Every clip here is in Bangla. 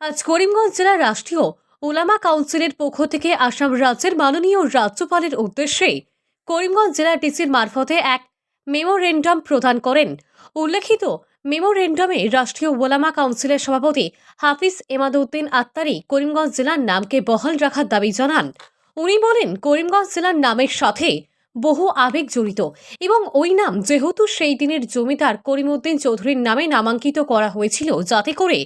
আজ করিমগঞ্জ জেলার রাষ্ট্রীয় ওলামা কাউন্সিলের পক্ষ থেকে আসাম রাজ্যের মাননীয় রাজ্যপালের উদ্দেশ্যে করিমগঞ্জ জেলা ডিসির মারফতে এক মেমোরেন্ডাম প্রদান করেন। উল্লেখিত, মেমোরেন্ডামে রাষ্ট্রীয় ওলামা কাউন্সিলের সভাপতি হাফিজ এমাদউদ্দিন আত্তারি করিমগঞ্জ জেলার নামকে বহাল রাখার দাবি জানান। উনি বলেন, করিমগঞ্জ জেলার নামের সাথে বহু আবেগ জড়িত এবং ওই নাম যেহেতু সেই দিনের জমিদার করিমউদ্দিন চৌধুরীর নামে নামাঙ্কিত করা হয়েছিল, যাতে করে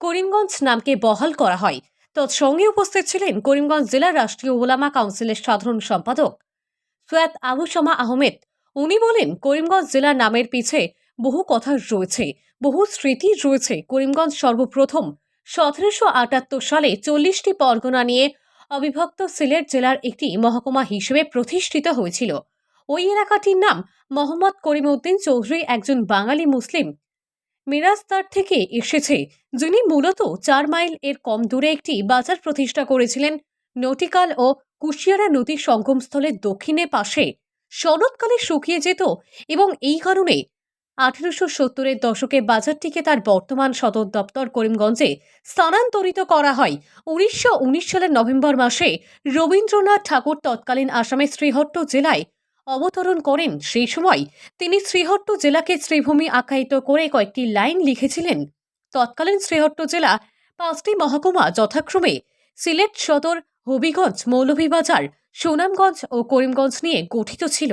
করিমগঞ্জ নামকে বহাল করা হয়। তৎসঙ্গে উপস্থিত ছিলেন করিমগঞ্জ জেলা রাষ্ট্রীয় ওলামা কাউন্সিলের সাধারণ সম্পাদক সৈয়দ আবু শামা আহমেদ। উনি বলেন, করিমগঞ্জ জেলার নামের পিছে বহু কথা রয়েছে, বহু স্মৃতি রয়েছে। করিমগঞ্জ সর্বপ্রথম সতেরোশো আটাত্তর সালে চল্লিশটি পরগনা নিয়ে অবিভক্ত সিলেট জেলার একটি মহকুমা হিসেবে প্রতিষ্ঠিত হয়েছিল। ওই এলাকাটির নাম মোহাম্মদ করিমউদ্দিন চৌধুরী, একজন বাঙালি মুসলিম। মিরাজদার থেকে এসেছে, যিনি মূলত চার মাইল এর কম দূরে একটি বাজার প্রতিষ্ঠা করেছিলেন। নটিকাল ও কুশিয়ারা নদীর সঙ্গমস্থলের দক্ষিণে পাশে শরৎকালে শুকিয়ে যেত এবং এই কারণে আঠেরোশো সত্তরের দশকে বাজারটিকে তার বর্তমান সদর দপ্তর করিমগঞ্জে স্থানান্তরিত করা হয়। উনিশশো উনিশ সালের নভেম্বর মাসে রবীন্দ্রনাথ ঠাকুর তৎকালীন আসামের শ্রীহট্ট জেলায় অবতরণ করেন। সেই সময় তিনি শ্রীহট্ট জেলাকে শ্রীভূমি আখ্যায়িত করে কয়েকটি লাইন লিখেছিলেন। তৎকালীন শ্রীহট্ট জেলা পাঁচটি মহকুমা যথাক্রমে সিলেট সদর, হবিগঞ্জ, মৌলভীবাজার, সুনামগঞ্জ ও করিমগঞ্জ নিয়ে গঠিত ছিল।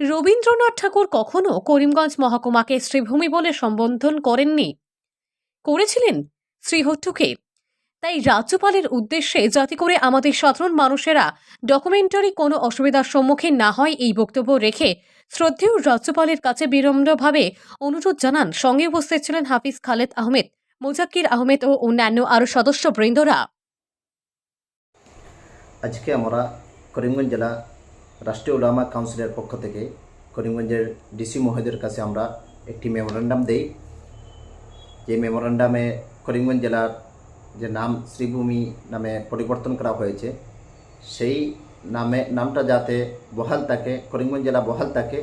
রবীন্দ্রনাথ ঠাকুর কখনও করিমগঞ্জ মহকুমাকে শ্রীভূমি বলে সম্বোধন করেননি। করেছিলেন শ্রীহট্টকে তাই রাজ্যপালের উদ্দেশ্যে যাতে করে আমাদের সাধারণ মানুষেরা ডকুমেন্টারি কোনো অসুবিধার সম্মুখীন না হয় এই বক্তব্য রেখে শ্রদ্ধেয় রাজ্যপালের কাছে বিনম্রভাবে অনুরোধ জানান। সঙ্গে উপস্থিত ছিলেন হাফিজ খালেদ আহমেদ, মুজাক্কির আহমেদ ও অন্যান্য আরও সদস্যবৃন্দরা। আজকে আমরা করিমগঞ্জ জেলা রাষ্ট্রীয় উলামা কাউন্সিলের পক্ষ থেকে করিমগঞ্জের ডিসি মহোদয়ের কাছে আমরা একটি মেমোরেন্ডাম দেই। যে মেমোরেন্ডামে করিমগঞ্জ জেলার যে নাম শ্রীভূমি নামে পরিবর্তন করা হয়েছে সেই নামে নামটা যাতে বহাল থাকে করিমগঞ্জ জেলা বহাল থাকে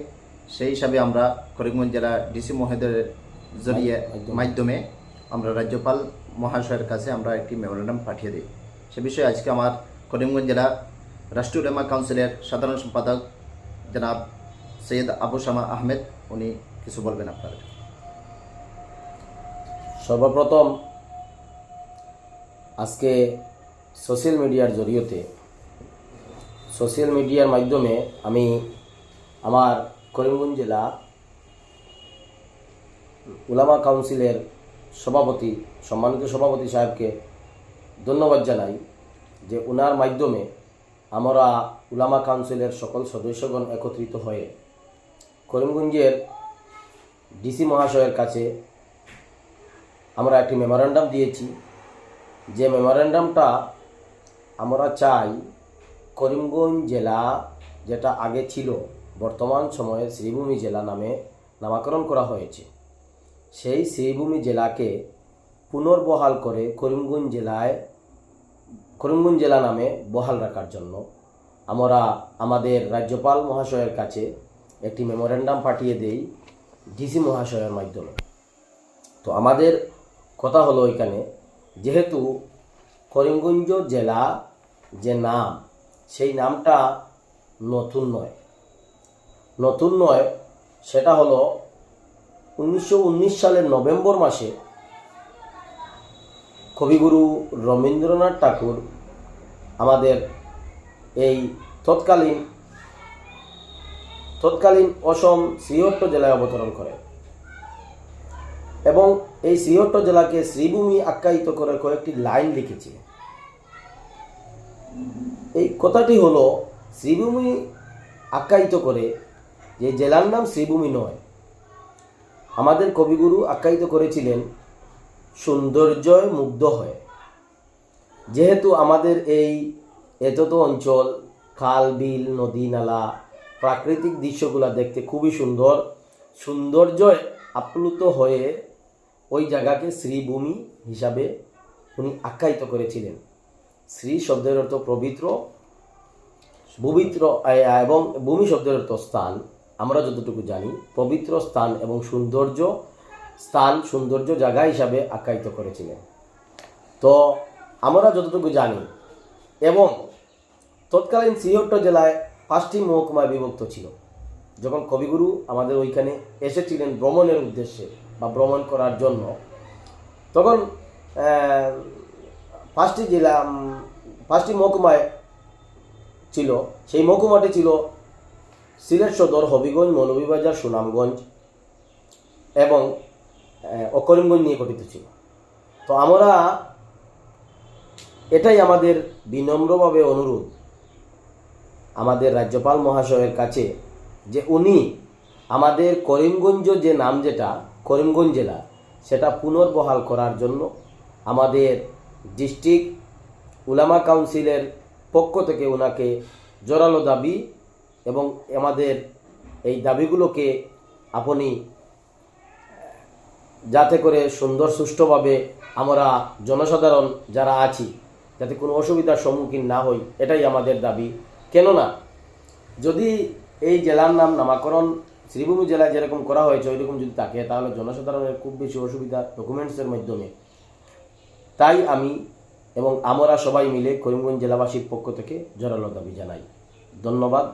সেই হিসাবে আমরা করিমগঞ্জ জেলা ডিসি মহোদয়ের জড়িয়ে মাধ্যমে। আমরা রাজ্যপাল মহাশয়ের কাছে আমরা একটি মেমোরেন্ডাম পাঠিয়ে দিই। সে বিষয়ে আজকে আমার করিমগঞ্জ জেলা রাষ্ট্রীয় উলেমা কাউন্সিলের সাধারণ সম্পাদক জনাব সৈয়দ আবু শামা আহমেদ উনি কিছু বলবেন আপনাদের। সর্বপ্রথম আজকে সোশ্যাল মিডিয়ার জরিয়তে সোশ্যাল মিডিয়ার মাধ্যমে আমি আমার করিমগঞ্জ জেলা উলামা কাউন্সিলের সভাপতি, সম্মানিত সভাপতি সাহেবকে ধন্যবাদ জানাই যে ওনার মাধ্যমে আমরা উলামা কাউন্সিলের সকল সদস্যগণ একত্রিত হয়ে করিমগঞ্জের ডিসি মহাশয়ের কাছে আমরা একটি মেমোরেন্ডাম দিয়েছি। যে মেমোরেন্ডামটা আমরা চাই করিমগঞ্জ জেলা যেটা আগে ছিল, বর্তমান সময়ে শ্রীভূমি জেলা নামে নামাকরণ করা হয়েছে। সেই শ্রীভূমি জেলাকে পুনর্বহাল করে করিমগঞ্জ জেলায়, করিমগঞ্জ জেলা নামে বহাল রাখার জন্য আমরা আমাদের রাজ্যপাল মহাশয়ের কাছে একটি মেমোরেন্ডাম পাঠিয়ে দেই ডিসি মহাশয়ের মাধ্যমে। তো আমাদের কথা হলো এখানে যেহেতু করিমগঞ্জ জেলা যে নাম, সেই নামটা নতুন নয়। নতুন নয়, সেটা হলো উনিশশো উনিশ সালের নভেম্বর মাসে কবিগুরু রবীন্দ্রনাথ ঠাকুর আমাদের এই তৎকালীন তৎকালীন অসম শ্রীহট্ট জেলায় অবতরণ করেন। এবং এই শ্রীহট্ট জেলাকে শ্রীভূমি আখ্যায়িত করে কয়েকটি লাইন লিখেছে। এই কথাটি হলো, শ্রীভূমি আখ্যায়িত করে যে জেলার নাম শ্রীভূমি নয়। আমাদের কবিগুরু আখ্যায়িত করেছিলেন সৌন্দর্যয় মুগ্ধ হয়ে। যেহেতু আমাদের এই এতত অঞ্চল, খাল, বিল, নদী, নালা, প্রাকৃতিক দৃশ্যগুলো দেখতে খুবই সুন্দর সৌন্দর্যয় আপ্লুত হয়ে ওই জায়গাকে শ্রীভূমি হিসাবে উনি আখ্যায়িত করেছিলেন। শ্রী শব্দের অর্থ পবিত্র পবিত্র এবং ভূমি শব্দের অর্থ স্থান। আমরা যতটুকু জানি, পবিত্র স্থান এবং সৌন্দর্য, স্থান, সৌন্দর্য জায়গা হিসাবে আখ্যায়িত করেছিলেন। তো আমরা যতটুকু জানি, এবং তৎকালীন শ্রীহট্ট জেলায় পাঁচটি মহকুমায় বিভক্ত ছিল। যখন কবিগুরু আমাদের ওইখানে এসেছিলেন ভ্রমণের উদ্দেশ্যে বা ভ্রমণ করার জন্য। তখন পাঁচটি জেলা পাঁচটি মহকুমায় ছিল। সেই মহকুমাটি ছিল সিলেট সদর হবিগঞ্জ মৌলভীবাজার সুনামগঞ্জ এবং আহ, ও করিমগঞ্জ নিয়ে গঠিত ছিল। তো আমরা এটাই আমাদের বিনম্রভাবে অনুরোধ আমাদের রাজ্যপাল মহাশয়ের কাছে যে উনি আমাদের করিমগঞ্জ যে নাম যেটা করিমগঞ্জ জেলা, সেটা পুনর্বহাল করার জন্য আমাদের ডিস্ট্রিক্ট উলামা কাউন্সিলের পক্ষ থেকে ওনাকে জোরালো দাবি এবং আমাদের এই দাবিগুলোকে আপনি যাতে করে সুন্দর সুষ্ঠুভাবে আমরা জনসাধারণ যারা আছি, যাতে কোনো অসুবিধার সম্মুখীন না হই, এটাই আমাদের দাবি। কেননা, যদি এই জেলার নাম নামাকরণ শ্রীভূমি জেলায় যেরকম করা হয়েছে, ওইরকম যদি থাকে তাহলে জনসাধারণের খুব বেশি অসুবিধা ডকুমেন্টসের মাধ্যমে। তাই আমি এবং আমরা সবাই মিলে করিমগঞ্জ জেলাবাসীর পক্ষ থেকে জোরালো দাবি জানাই। ধন্যবাদ।